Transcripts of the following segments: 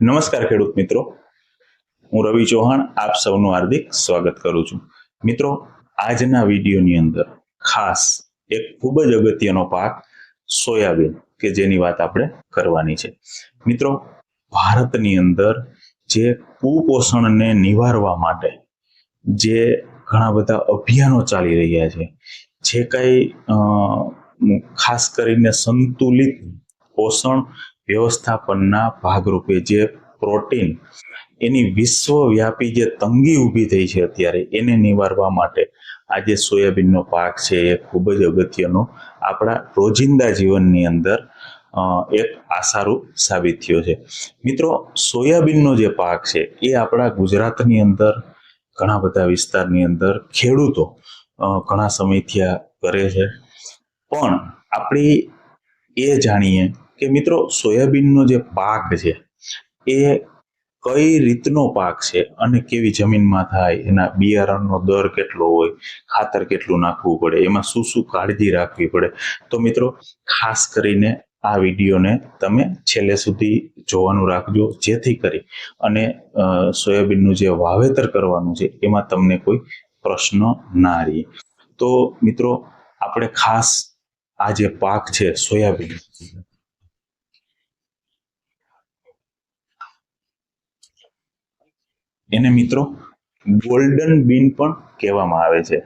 નમસ્કાર ખેડૂત મિત્રો. હું રવિ ચૌહાણ, આપ સૌનું હાર્દિક સ્વાગત કરું છું. મિત્રો, આજના વિડીયોની અંદર ખાસ એક ખૂબ જ અગત્યનો પાક સોયાબીન, કે જેની વાત આપણે કરવાની છે. મિત્રો, ભારતની અંદર જે કુપોષણને નિવારવા માટે જે ઘણા બધા અભિયાનો ચાલી રહ્યા છે, જે કાંઈ ખાસ કરીને સંતુલિત પોષણ વ્યવસ્થાપનના ભાગરૂપે જે પ્રોટીન એની વિશ્વવ્યાપી જે તંગી ઊભી થઈ છે અત્યારે, એને નિવારવા માટે આજે સોયાબીનનો પાક છે એ ખૂબ જ અગત્યનો. આપણા રોજિંદા જીવનની અંદર એક આશારૂપ સાબિત થયો છે. મિત્રો, સોયાબીનનો જે પાક છે એ આપણા ગુજરાતની અંદર, ઘણા બધા વિસ્તારની અંદર ખેડૂતો ઘણા સમયથી આ કરે છે. પણ આપણી એ જાણીએ કે મિત્રો, સોયાબીનનો જે પાક છે, એ કઈ રીતનો પાક છે અને કેવી જમીનમાં થાય, એના બિયારણનો દર કેટલો હોય, ખાતર કેટલું નાખવું પડે, એમાં શું શું કાળજી રાખવી પડે. તો મિત્રો, ખાસ કરીને આ વિડીયોને તમે છેલ્લે સુધી જોવાનું રાખજો, જેથી કરી અને સોયાબીનનું જે વાવેતર કરવાનું છે, એમાં તમને કોઈ પ્રશ્ન ના રહે. તો મિત્રો, આપણે ખાસ આ જે પાક છે, સોયાબીન એને મિત્રો ગોલ્ડન બીન પણ કહેવામાં આવે છે.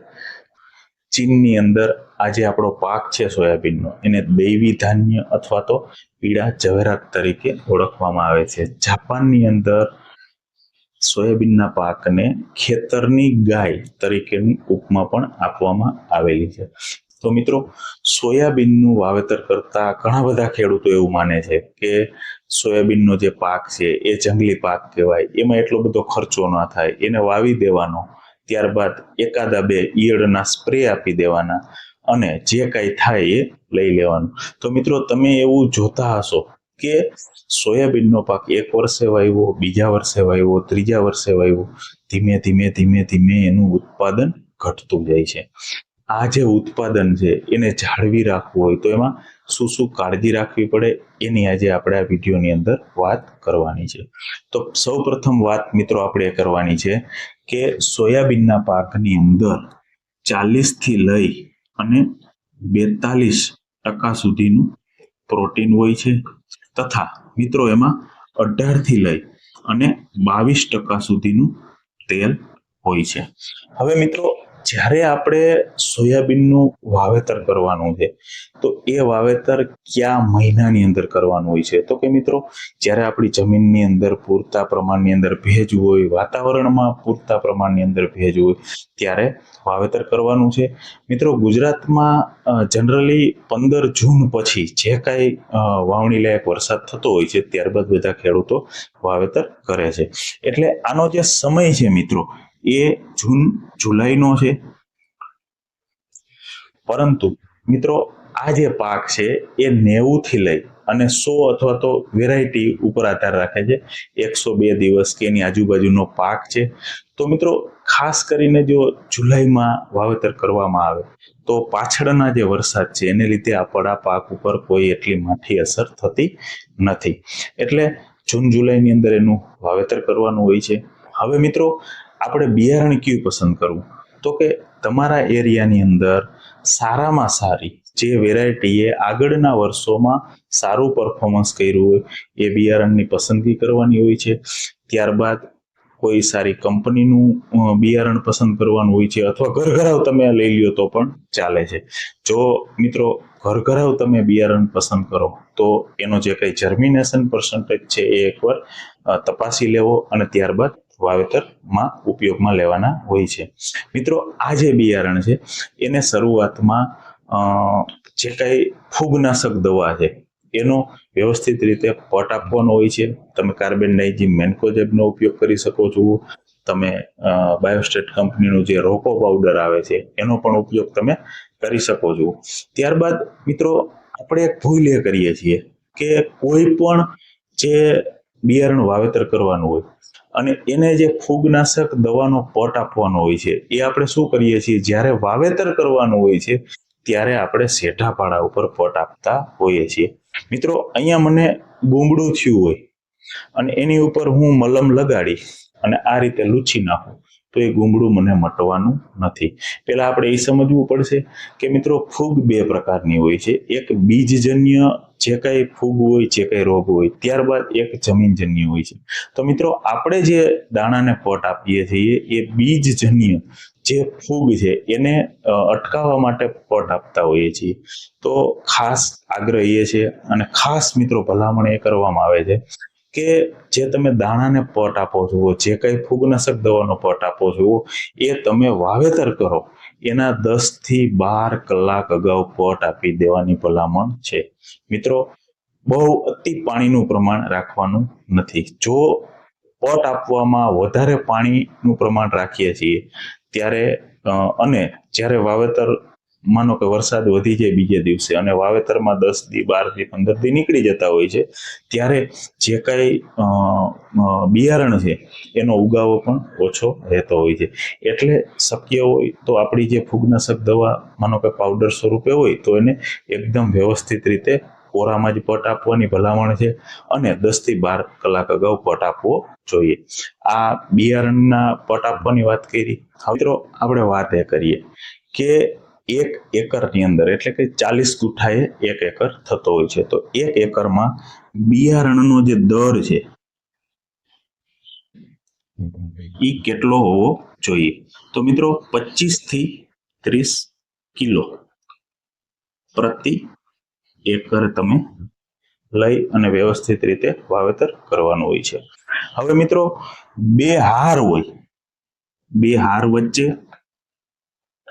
ચીનની અંદર આ જે આપણો પાક છે સોયાબીનનો એને દૈવી ધાન્ય અથવા તો પીળા જવેરાત તરીકે ઓળખવામાં આવે છે. જાપાનની અંદર સોયાબીનના પાકને ખેતરની ગાય તરીકેની ઉપમા પણ આપવામાં આવેલી છે. તો મિત્રો, સોયાબીનનું વાવેતર કરતા ઘણા બધા ખેડૂતો એવું માને છે કે સોયાબીનનો જે પાક છે, એ જંગલી પાક કહેવાય. એમાં એટલો બધો ખર્ચો ના થાય. એને વાવી દેવાનો, ત્યારબાદ એકાદા બે ઈયળના સ્પ્રે આપી દેવાના અને જે કાંઈ થાય એ લઈ લેવાનું. તો મિત્રો, તમે એવું જોતા હશો કે સોયાબીનનો પાક એક વર્ષે વાવ્યો, બીજા વર્ષે વાવ્યો, ત્રીજા વર્ષે વાવ્યો, ધીમે ધીમે ધીમે ધીમે એનું ઉત્પાદન ઘટતું જાય છે. આ જે ઉત્પાદન છે, એને જાળવી રાખવું હોય તો એમાં શું શું કાળજી રાખવી પડે એની આજે આપણે આ વિડીયોની અંદર વાત કરવાની છે. તો સૌ પ્રથમ વાત મિત્રો આપણે કરવાની છે કે સોયાબીનના પાકની અંદર ચાલીસથી લઈ અને બેતાલીસ ટકા સુધીનું પ્રોટીન હોય છે તથા મિત્રો એમાં અઢારથી લઈ અને બાવીસ ટકા સુધીનું તેલ હોય છે. હવે મિત્રો જ્યારે આપણે સોયાબીનનું વાવેતર કરવાનું છે, તો એ વાવેતર કયા મહિનાની અંદર કરવાનું હોય છે? તો કે મિત્રો, જ્યારે આપણી જમીનની અંદર પૂરતા પ્રમાણની અંદર ભેજ હોય, વાતાવરણમાં પૂરતા પ્રમાણની અંદર ભેજ હોય, ત્યારે વાવેતર કરવાનું છે. મિત્રો, ગુજરાતમાં જનરલી પંદર જૂન પછી જે કાંઈ વાવણી લાયક વરસાદ થતો હોય છે, ત્યારબાદ બધા ખેડૂતો વાવેતર કરે છે. એટલે આનો જે સમય છે મિત્રો એ જૂન, જુલાઈનો છે. પરંતુ મિત્રો, આ જે પાક છે, એ નેવુંથી લઈ અને સો અથવા તો વેરાયટી ઉપર આધાર રાખે છે. એકસો બે દિવસ કે એની આજુબાજુનો પાક છે. તો મિત્રો, ખાસ કરીને જો જુલાઈમાં વાવેતર કરવામાં આવે, તો પાછળના જે વરસાદ છે, એને લીધે આપણા પાક ઉપર કોઈ એટલી માઠી અસર થતી નથી. એટલે જૂન, જુલાઈની અંદર એનું વાવેતર કરવાનું હોય છે. હવે મિત્રો આપણે બિયારણ કયું પસંદ કરવું? તો કે તમારા એરિયાની અંદર સારામાં સારી જે વેરાયટીએ આગળના વર્ષોમાં સારું પરફોર્મન્સ કર્યું હોય, એ બિયારણની પસંદગી કરવાની હોય છે. ત્યારબાદ કોઈ સારી કંપનીનું બિયારણ પસંદ કરવાનું હોય છે અથવા ઘરઘરાવ તમે લઈ લ્યો તો પણ ચાલે છે. જો મિત્રો ઘરઘરાવ તમે બિયારણ પસંદ કરો, તો એનો જે કંઈ જર્મિનેશન પર્સન્ટેજ છે એ એકવાર તપાસી લેવો અને ત્યારબાદ વાવેતરમાં ઉપયોગમાં લેવાના હોય છે. મિત્રો, આ જે બિયારણ છે, એને શરૂઆતમાં જે કાંઈ ફૂગનાશક દવા છે, એનો વ્યવસ્થિત રીતે પટ આપવાનો હોય છે. તમે કાર્બન ડાઇઝિમ મેન્કોજેબનો ઉપયોગ કરી શકો છો. તમે બાયોસ્ટેટ કંપનીનું જે રોકો પાવડર આવે છે, એનો પણ ઉપયોગ તમે કરી શકો છો. ત્યારબાદ મિત્રો, આપણે એક ભૂલ એ કરીએ છીએ કે કોઈ પણ જે બિયારણ વાવેતર કરવાનું હોય. અને એને જે ફૂગનાશક દવાનો પટ આપવાનો હોય છે, એ આપણે શું કરીએ છીએ? જ્યારે વાવેતર કરવાનું હોય છે, ત્યારે આપણે શેઠાપાડા ઉપર પટ આપતા હોઈએ છીએ. મિત્રો, અહીંયા મને બૂમડું થયું હોય અને એની ઉપર હું મલમ લગાડી અને આ રીતે લૂછી નાખું, તો એ ગુમડું મને મટવાનું નથી. પહેલાં આપણે એ સમજવું પડશે કે મિત્રો, ફૂગ બે પ્રકારની હોય છે. એક બીજજન્ય જે કાંઈ ફૂગ હોય, જે કાંઈ રોગ હોય, ત્યારબાદ એક જમીનજન્ય હોય છે. તો મિત્રો, આપણે જે દાણાને પોટ આપીએ છીએ, એ બીજજન્ય જે ફૂગ છે, એને અટકાવવા માટે પોટ આપતા હોઈએ છીએ. તો ખાસ આગ્રહ એ છે, અને ખાસ મિત્રો ભલામણ એ કરવામાં આવે છે કે જે તમે દાણાને પટ આપો છો, જે કંઈ ફૂગનાશક દવાનો પટ આપો છો, એ તમે વાવેતર કરો. એના દસથી બાર કલાક અગાઉ પટ આપી દેવાની ભલામણ છે. મિત્રો, બહુ અતિ પાણીનું પ્રમાણ રાખવાનું નથી. જો પટ આપવામાં વધારે પાણીનું પ્રમાણ રાખીએ છીએ, ત્યારે અને જ્યારે વાવેતર, માનો કે વરસાદ વધી જાય બીજે દિવસે અને વાવેતરમાં દસથી બારથી પંદરથી નીકળી જતા હોય છે, ત્યારે જે કાંઈ બિયારણ છે, એનો ઉગાવો પણ ઓછો રહેતો હોય છે. એટલે શક્ય હોય તો આપણી જે ફૂગનાશક દવા, માનો કે પાવડર સ્વરૂપે હોય, તો એને એકદમ વ્યવસ્થિત રીતે કોરામાં જ પટ આપવાની ભલામણ છે અને દસથી બાર કલાક અગાઉ પટ આપવો જોઈએ. આ બિયારણના પટ આપવાની વાત કરી. મિત્રો, આપણે વાત એ કરીએ કે એક એકરની અંદર, એટલે કે ચાલીસ ગુઠાએ એક એકર થતો હોય છે. તો એક એકરમાં બિયારણનો જે દર છે એ કેટલો હોવો જોઈએ? તો મિત્રો પચીસથી ત્રીસ કિલો પ્રતિ એકર તમે લઈ અને વ્યવસ્થિત રીતે વાવેતર કરવાનું હોય છે. હવે મિત્રો બે હાર હોય. બે હાર વચ્ચે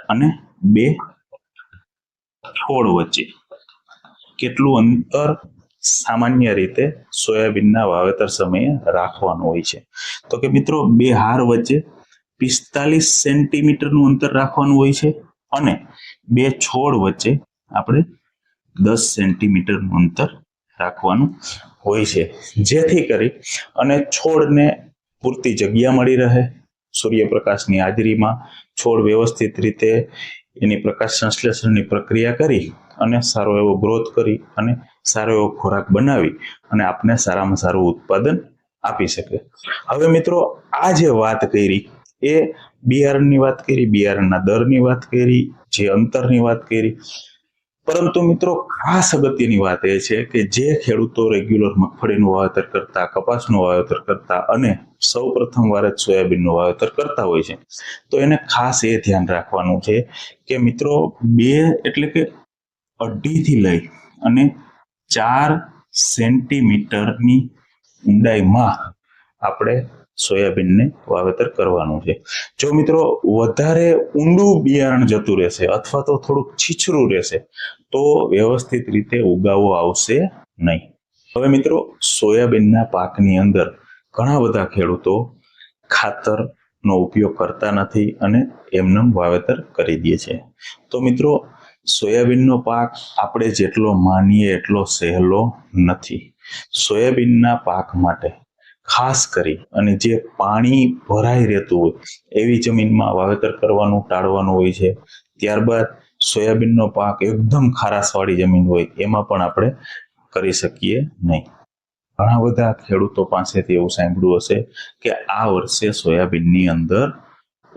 અને બે છોડ વચ્ચે. કેટલું અંતર સામાન્ય રીતે સોયાબીનના વાવેતર સમયે રાખવાનું હોય છે. તો કે મિત્રો, બે હાર વચ્ચે પિસ્તાલીસ સેન્ટીમીટરનું અંતર રાખવાનું હોય છે અને બે છોડ વચ્ચે આપણે દસ સેન્ટીમીટરનું અંતર રાખવાનું હોય છે. જેથી કરી અને છોડને પૂરતી જગ્યા મળી રહે. સૂર્યપ્રકાશની હાજરીમાં છોડ વ્યવસ્થિત રીતે એની પ્રકાશ સંશ્લેષણની પ્રક્રિયા કરી અને સારો એવો ગ્રોથ કરી અને સારો એવો ખોરાક બનાવી અને આપને સારામાં સારું ઉત્પાદન આપી શકે. હવે મિત્રો, આ જે વાત કરી, એ બિયારણની વાત કરી, બિયારણના દરની વાત કરી, જે અંતરની વાત કરી. પરંતુ મિત્રો, ખાસ અગત્યની વાત એ છે કે જે ખેડૂતો રેગ્યુલર મગફળીનું વાવેતર કરતા, કપાસનું વાવેતર કરતા અને સૌ પ્રથમ વાર જ સોયાબીનનું વાવેતર કરતા હોય છે, તો એને ખાસ એ ધ્યાન રાખવાનું છે કે મિત્રો, બે એટલે કે અઢીથી લઈ અને ચાર સેન્ટીમીટરની ઊંડાઈમાં આપણે સોયાબીનને વાવેતર કરવાનું છે. જો મિત્રો, વધારે ઊંડું બિયારણ જતું રહેશે અથવા તો થોડુંક છીછરું રહેશે, તો વ્યવસ્થિત રીતે ઉગાવો આવશે નહીં. હવે મિત્રો, સોયાબીનના પાકની અંદર ઘણા બધા ખેડૂતો ખાતરનો ઉપયોગ કરતા નથી અને એમનેમ વાવેતર કરી દે છે. તો મિત્રો સોયાબીનનો પાક આપણે જેટલો માનીએ એટલો સહેલો નથી. સોયાબીનના પાક માટે ખાસ કરી અને જે પાણી ભરાઈ રહેતું હોય, એવી જમીનમાં વાવેતર કરવાનું, ટાળવાનું હોય છે. ત્યારબાદ સોયાબીનનો પાક એકદમ ખારાશવાળી જમીન હોય, એમાં પણ આપણે કરી શકીએ નહીં. ઘણા બધા ખેડૂતો પાસેથી એવું સાંભળ્યું હશે કે આ વર્ષે સોયાબીનની અંદર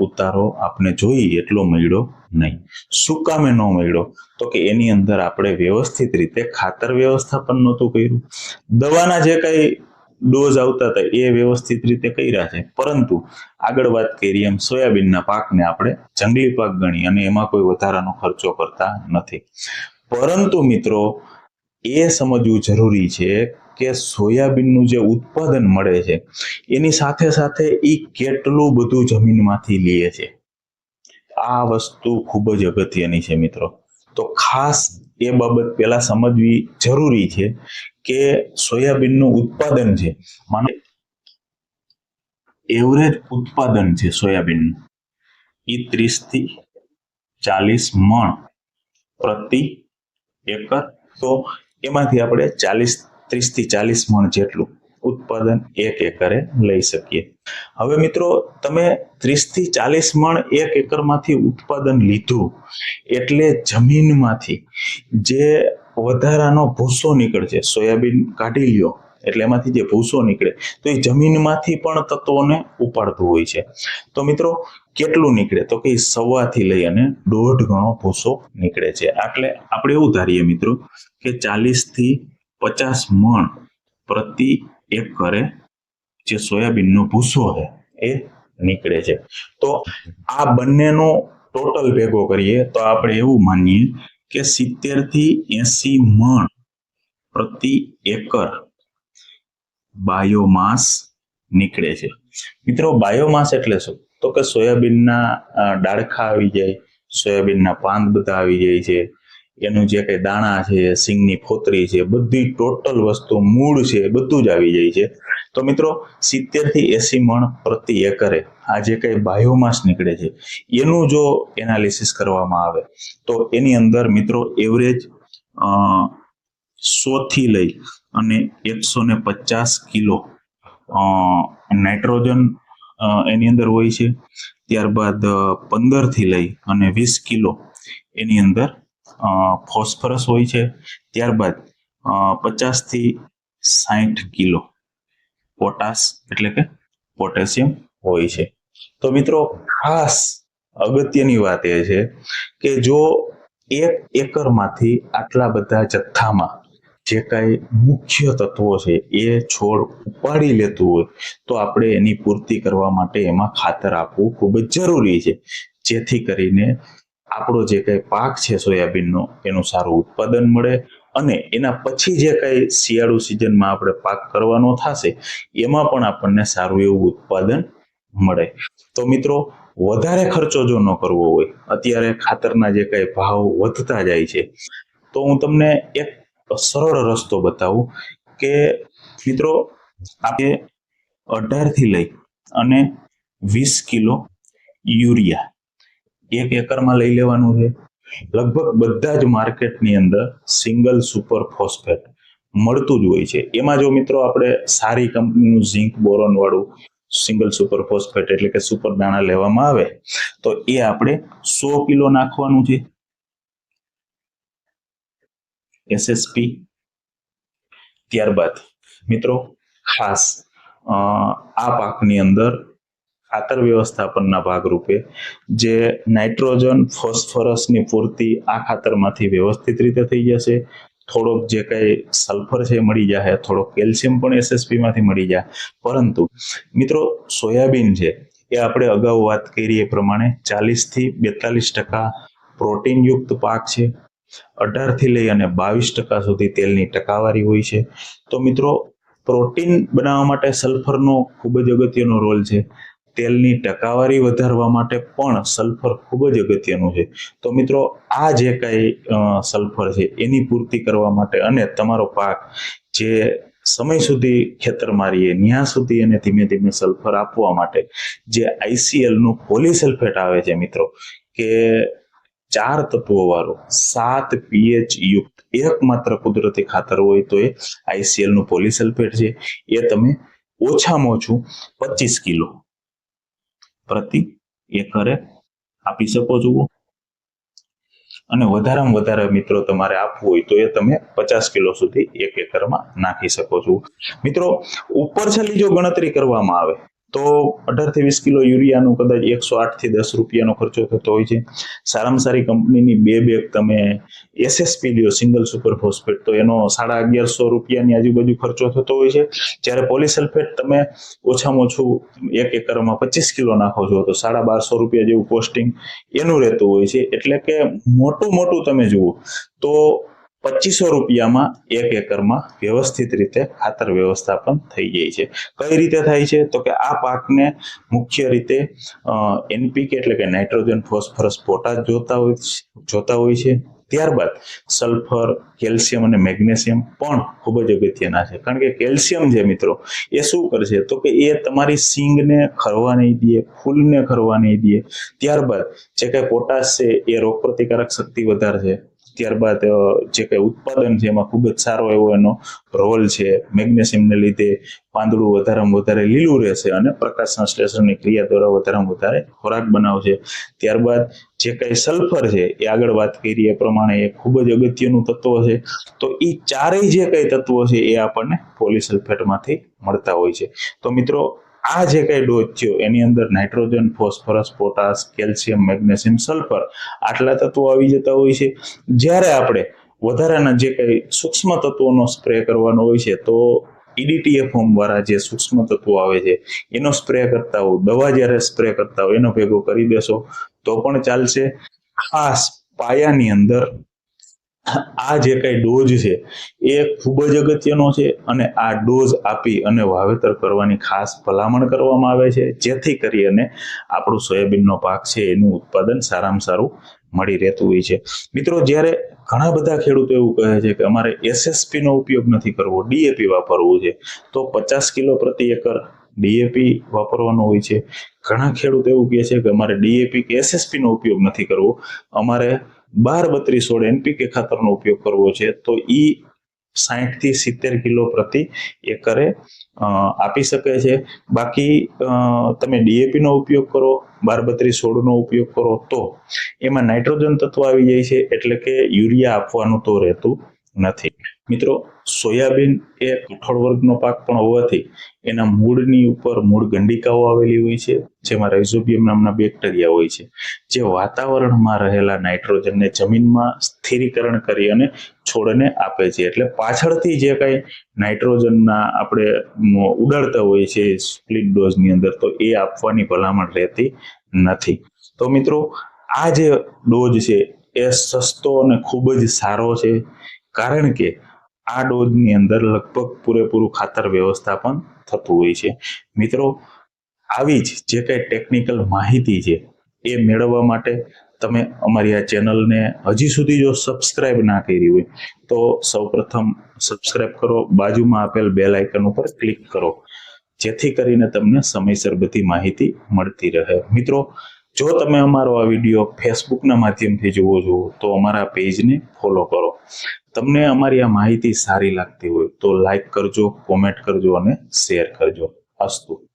ઉતારો આપણે જોઈએ એટલો મળ્યો નહીં. શું કામે ન મળ્યો? તો કે એની અંદર આપણે વ્યવસ્થિત રીતે ખાતર વ્યવસ્થાપન નહોતું કર્યું. દવાના જે કઈ ડોઝ આવતા હતા એ વ્યવસ્થિત રીતે કર્યા છે. પરંતુ આગળ વાત કરીએ એમ સોયાબીનના પાકને આપણે જંગલી પાક ગણી અને એમાં કોઈ વધારાનો ખર્ચો કરતા નથી. પરંતુ મિત્રો, એ સમજવું જરૂરી છે કે સોયાબીનનું જે ઉત્પાદન મળે છે, એની સાથે સાથે એ કેટલું બધું જમીનમાંથી લે છે. આ વસ્તુ ખૂબ જ અગત્યની છે મિત્રો. તો ખાસ એ બાબત પહેલા સમજવી જરૂરી છે કે સોયાબીનનું ઉત્પાદન છે, માનો એવરેજ ઉત્પાદન છે સોયાબીનનું એ ત્રીસથી ચાલીસ મણ પ્રતિ એકર. તો એમાંથી આપણે ચાલીસ ત્રીસથી ચાલીસ મણ જેટલું ઉત્પાદન એક એકરે લઈ શકીએ. હવે મિત્રો, તમે ત્રીસથી ચાલીસ મણ એક એકરમાંથી ઉત્પાદન લીધું એટલે જમીનમાંથી જે વધારાનો ભૂસો નીકળશે, સોયાબીન કાઢી લ્યો, એટલે એમાંથી જે ભૂસો નીકળે, તો એ જમીનમાંથી પણ તત્વોને ઉપાડતું હોય છે. તો મિત્રો, કેટલું નીકળે? તો કે સવાથી લઈ અને દોઢ ગણો ભૂસો નીકળે છે. એટલે આપણે એવું ધારીએ મિત્રો, કે ચાલીસથી પચાસ મણ પ્રતિ એકરે જે સોયાબીનનો ભૂસો છે એ નીકળે છે. તો આ બંનેનો ટોટલ ભેગો કરીએ તો આપણે એવું માનીએ કે સિત્તેરથી એસી મણ પ્રતિ એકર બાયોમાસ નીકળે છે. મિત્રો, બાયોમાસ એટલે શું? તો કે સોયાબીનના ડાળખા આવી જાય, સોયાબીનના પાન બધા આવી જાય છે એનું જે કઈ દાણા છે, સિંગની ફોતરી છે, બધી ટોટલ વસ્તુ મૂળ છે બધું જ આવી જાય છે. તો મિત્રો સિત્તેરથી એસી મણ પ્રતિ એકરે આ જે કઈ બાયોમાસ નીકળે છે, એનું જો એનાલિસિસ કરવામાં આવે, તો એની અંદર મિત્રો એવરેજ સો થી લઈ અને એકસો ને પચાસ કિલો નાઇટ્રોજન એની અંદર હોય છે. ત્યારબાદ પંદરથી લઈ અને વીસ કિલો એની અંદર ફોસ્ફરસ હોય છે. ત્યારબાદ પચાસથી સાઠ કિલો પોટાશ એટલે કે પોટેશિયમ હોય છે. તો મિત્રો, ખાસ અગત્યની વાત એ છે કે જો એક એકરમાંથી આટલા બધા જથ્થામાં જે કાંઈ મુખ્ય તત્વો છે એ છોડ ઉપાડી લેતું હોય, તો આપણે એની પૂર્તિ કરવા માટે એમાં ખાતર આપવું ખૂબ જ જરૂરી છે. જેથી કરીને આપણો જે કંઈ પાક છે સોયાબીનનો, એનું સારું ઉત્પાદન મળે અને એના પછી જે કંઈ શિયાળુ સિઝનમાં આપણે પાક કરવાનો થશે, એમાં પણ આપણને સારું એવું ઉત્પાદન મળે. તો મિત્રો, વધારે ખર્ચો જો ન કરવો હોય, અત્યારે ખાતરના જે કંઈ ભાવ વધતા જાય છે, તો હું તમને એક સરળ રસ્તો બતાવું કે મિત્રો, આપણે અઢારથી લઈ અને વીસ કિલો યુરિયા એક એકરમાં લઈ લેવાનું છે. લગભગ બધા જ માર્કેટની અંદર સિંગલ સુપર ફોસ્ફેટ મળતું જ હોય છે. એમાં જો મિત્રો આપણે સારી કંપનીનું ઝીંક બોરોન વાળું સિંગલ સુપર ફોસ્ફેટ એટલે કે સુપર દાણા લેવામાં આવે, તો એ આપણે સો કિલો નાખવાનું છે. એસએસપી ત્યારબાદ મિત્રો ખાસ આ પાકની અંદર ખાતર વ્યવસ્થાપનના ભાગરૂપે જે નાઇટ્રોજન, ફોસ્ફરસની પૂર્તિ આ ખાતરમાંથી વ્યવસ્થિત રીતે થઈ જશે. થોડોક જે કઈ સલ્ફર છે મળી જાય થોડોક કેલ્શિયમ પણ એસએસપી માંથી મળી જાય. પરંતુ મિત્રો, સોયાબીન છે એ આપણે અગાઉ વાત કરી એ પ્રમાણે ચાલીસથી બેતાલીસ ટકા પ્રોટીનયુક્ત પાક છે. અઢારથી લઈ અને બાવીસ ટકા સુધી તેલની ટકાવારી હોય છે. તો મિત્રો, પ્રોટીન બનાવવા માટે સલ્ફરનો ખૂબ જ અગત્યનો રોલ છે. તેલની ટકાવારી વધારવા માટે પણ સલ્ફર ખૂબ જ અગત્યનું છે. તો મિત્રો, આ જે કાંઈ સલ્ફર છે, એની પૂર્તિ કરવા માટે અને તમારો પાક જે સમય સુધી ખેતર મારીએ ત્યાં સુધી એને ધીમે ધીમે સલ્ફર આપવા માટે જે આઈસીએલનું પોલિસલ્ફેટ આવે છે મિત્રો, કે ચાર તત્વો વાળું સાત પીએચ યુક્ત એકમાત્ર કુદરતી ખાતર હોય તો એ આઈસીએલનું પોલીસલ્ફેટ છે. એ તમે ઓછામાં ઓછું પચીસ કિલો પ્રતિ એકરે આપી શકો છો. અને વધારેમાં વધારે મિત્રો તમારે આપવું હોય તો એ તમે પચાસ કિલો સુધી એક એકરમાં નાખી શકો છો. મિત્રો, ઉપર છેલ્લી જો ગણતરી કરવામાં આવે તો અઢારથી વીસ કિલો યુરિયાનું કદાચ એકસો આઠથી દસ રૂપિયાનો ખર્ચો થતો હોય છે. સારામાં સારી કંપનીની બે બેગ તમે એસએસપી લ્યો, સિંગલ સુપર ફોસ્ફેટ. તો એનો સાડા અગિયારસો રૂપિયાની આજુબાજુ ખર્ચો થતો હોય છે. જ્યારે પોલિસલ્ફેટ તમે ઓછામાં ઓછું એક એકરમાં પચીસ કિલો નાખો છો, તો સાડા બારસો રૂપિયા જેવું કોસ્ટિંગ એનું રહેતું હોય છે. એટલે કે મોટું મોટું તમે જુઓ, તો પચીસો રૂપિયામાં એક એકરમાં વ્યવસ્થિત રીતે ખાતર વ્યવસ્થાપન થઈ જાય છે. કઈ રીતે થાય છે? તો કે આ પાકને મુખ્ય રીતે એનપીકે એટલે કે નાઇટ્રોજન, ફોસ્ફરસ, પોટાશ જોતા હોય જોતા હોય છે. ત્યારબાદ સલ્ફર, કેલ્શિયમ અને મેગ્નેશિયમ પણ ખૂબ જ અગત્યના છે. કારણ કે કેલ્શિયમ છે મિત્રો, એ શું કરશે? તો કે એ તમારી સિંગને ખરવા નહીં દે, ફૂલને ખરવા નહીં દે. ત્યારબાદ જે કાંઈ પોટાશ છે, એ રોગ પ્રતિકારક શક્તિ વધારશે. ત્યારબાદ જે કંઈ ઉત્પાદન છે એમાં ખૂબ જ સારો એવો એનો રોલ છે. મેગ્નેશિયમને લીધે પાંદડું વધારેમાં વધારે લીલું રહેશે અને પ્રકાશ સંશ્લેષણની ક્રિયા દ્વારા વધારેમાં વધારે ખોરાક બનાવશે ત્યારબાદ, જે કંઈ સલ્ફર છે, એ આગળ વાત કરી એ પ્રમાણે એ ખૂબ જ અગત્યનું તત્વ છે. તો એ ચારેય જે કંઈ તત્વો છે એ આપણને પોલીસલ્ફેટમાંથી મળતા હોય છે. તો મિત્રો આ જે કંઈ ડોઝ થયો, એની અંદર nitrogen, phosphorus, potash, calcium, magnesium, sulphur આટલા તત્વો આવી જતા હોય છે. જ્યારે આપણે વધારાના જે કંઈ સૂક્ષ્મ તત્વોનો સ્પ્રે કરવાનો હોય છે, તો ઈડીટીએફ ફોર્મ વાળા જે સૂક્ષ્મ તત્વો આવે છે, એનો સ્પ્રે કરતા હો દવા જ્યારે સ્પ્રે કરતા હોય, એનો ભેગો કરી દેશો, તો પણ ચાલશે. ખાસ પાયાની અંદર આ જે કઈ ડોઝ છે, એ ખૂબ જ અગત્યનો છે અને આ ડોઝ આપી અને વાવેતર કરવાની ખાસ ભલામણ કરવામાં આવે છે. જેથી કરી અને આપણું સોયાબીનનો પાક છે, એનું ઉત્પાદન સારામાં સારું મળી રહેતું હોય છે. મિત્રો, જ્યારે ઘણા બધા ખેડૂતો એવું કહે છે કે અમારે એસએસપી નો ઉપયોગ નથી કરવો ડીએપી વાપરવું છે, તો પચાસ કિલો પ્રતિ એકર ડીએપી વાપરવાનો હોય છે. ઘણા ખેડૂતો એવું કહે છે કે અમારે ડીએપી કે એસએસપી નો ઉપયોગ નથી કરવો. અમારે બાર બત્રીસ સોળ એનપીકે ખાતરનો ઉપયોગ કરવો છે, તો એ સાહીઠથી સિત્તેર કિલો પ્રતિ એકરે આપી શકે છે. બાકી તમે ડીએપીનો ઉપયોગ કરો બાર બત્રીસ સોળ ઉપયોગ કરો, તો એમાં નાઇટ્રોજન તત્વ આવી જાય છે, એટલે કે યુરિયા આપવાનું તો રહેતું નથી. મિત્રો, સોયાબીન એ કઠોળ વર્ગનો પાક પણ હોવાથી એના મૂળની ઉપર મૂળ ગંડિકાઓ આવેલી હોય છે, જેમાં રાઇઝોબિયમ નામના બેક્ટેરિયા હોય છે. જે વાતાવરણમાં રહેલા નાઇટ્રોજનને જમીનમાં સ્થિરીકરણ કરી અને છોડને આપે છે. એટલે પાછળથી જે કાંઈ નાઇટ્રોજનના આપણે ઉડાડતા હોઈએ છીએ સ્પ્લિટ ડોઝની અંદર, તો એ આપવાની ભલામણ રહેતી નથી. તો મિત્રો, આ જે ડોઝ છે, એ સસ્તો અને ખૂબ જ સારો છે. કારણ કે આ ડોઝની અંદર લગભગ પૂરેપૂરું ખાતર વ્યવસ્થાપન થતું હોય છે. મિત્રો, આવી જ જે કંઈ ટેકનિકલ માહિતી છે એ મેળવવા માટે તમે અમારી આ ચેનલને હજી સુધી જો સબસ્ક્રાઇબ ના કરી હોય, તો સૌપ્રથમ સબસ્ક્રાઇબ કરો, બાજુમાં આપેલ બેલ આઇકન ઉપર ક્લિક કરો. જેથી કરીને તમને સમયસર બધી માહિતી મળતી રહે. મિત્રો જો તમે અમારો આ વીડિયો ફેસબુકના માધ્યમથી જુઓ છો, તો અમારા પેજને ફોલો કરો. તમને અમારી આ માહિતી સારી લાગતી હોય તો લાઈક કરજો કોમેન્ટ કરજો અને શેર કરજો. અસ્તુ.